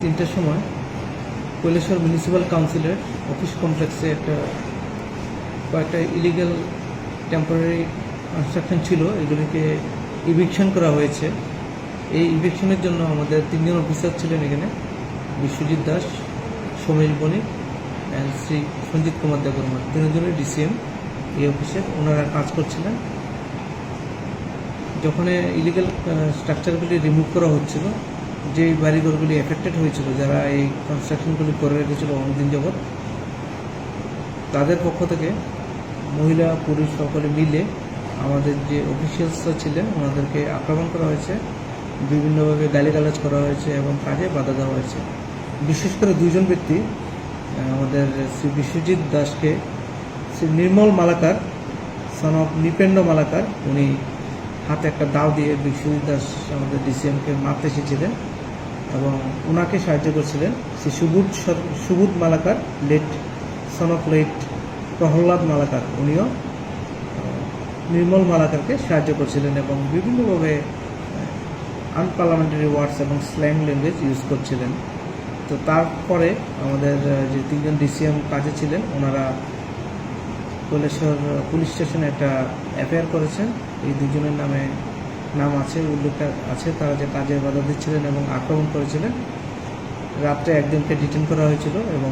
তিনটার সময় কৈলাসর মিউনিসিপ্যাল কাউন্সিলের অফিস কমপ্লেক্সে একটা কয়েকটা ইলিগাল টেম্পোরারি কনস্ট্রাকশন ছিল, এগুলিকে ইভিকশন করা হয়েছে। এই ইভিকশনের জন্য আমাদের তিনজন অফিসার ছিলেন এখানে, বিশ্বজিৎ দাস, সমীর বণিক অ্যান্ড শ্রী সঞ্জিত কুমার দেববর্মা। তিনজনের ডিসিএম এই অফিসে ওনারা কাজ করছিলেন। যখন ইলিগাল স্ট্রাকচারগুলি রিমুভ করা হচ্ছিল যে বাড়িঘরগুলি এফেক্টেড হয়েছিল, যারা এই কনস্ট্রাকশনগুলি করে রেখেছিল অনেকদিন যাবৎ, তাদের পক্ষ থেকে মহিলা, পুরুষ সকলে মিলে আমাদের যে অফিসিয়ালসরা ছিলেন, ওনাদেরকে আক্রমণ করা হয়েছে, বিভিন্নভাবে গালিগালাজ করা হয়েছে এবং কাজে বাধা দেওয়া হয়েছে। বিশেষ করে দুইজন ব্যক্তি আমাদের শ্রী বিশ্বজিৎ দাসকে, শ্রী নির্মল মালাকার সন অফ নিপেন্দ্র মালাকার, উনি হাতে একটা দাও দিয়ে বিশ্বজিৎ দাস আমাদের ডিসিএমকে মারতে এসেছিলেন এবং ওনাকে সাহায্য করছিলেন Shri Subudh Subudh Malakar, late son of late Prahlad Malakar, উনিও নির্মল মালাকারকে সাহায্য করছিলেন এবং বিভিন্নভাবে আনপার্লামেন্টারি ওয়ার্ডস এবং স্ল্যাং ল্যাঙ্গুয়েজ ইউজ করছিলেন। তো তারপরে আমাদের যে তিনজন ডিসিএম কাজে ছিলেন, ওনারা কৈলাসর পুলিশ স্টেশনে একটা এফআইআর করেছেন। এই দুজনের নামে নাম আছে, উল্লেখ আছে। তারা যে কাজে বাধা দিচ্ছিলেন এবং আক্রমণ করেছিলেন, রাত্রে একজনকে ডিটেন করা হয়েছিল এবং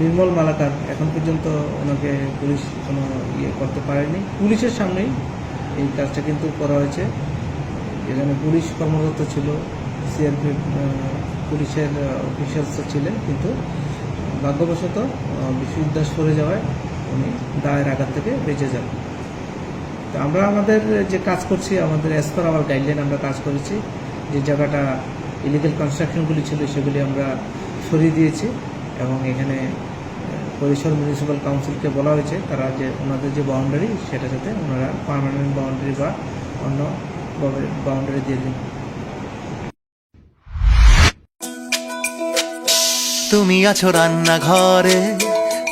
নির্মল মালাকার এখন পর্যন্ত ওনাকে পুলিশ কোনো ইয়ে করতে পারেনি। পুলিশের সামনেই এই কাজটা কিন্তু করা হয়েছে। এখানে পুলিশ কর্মরত ছিল সিআরপি পুলিশের অফিসার্স ছিলেন, কিন্তু ভাগ্যবশত দাস সরে যাওয়ায় উনি দায়ের আঘাত থেকে বেঁচে যান। তো আমরা আমাদের যে কাজ করছি, আমাদের অ্যাজ পার আমার গাইডলাইন আমরা কাজ করেছি, যে জায়গাটা ইলিগাল কনস্ট্রাকশনগুলি ছিল সেগুলি আমরা সরিয়ে দিয়েছি এবং এখানে পরিসর মিউনিসিপ্যাল কাউন্সিলকে বলা হয়েছে, তারা যে ওনাদের যে বাউন্ডারি সেটা যাতে ওনারা পার্মানেন্ট বাউন্ডারি বা অন্য বাউন্ডারি দিয়ে দিন। তুমি আছো রান্নাঘরে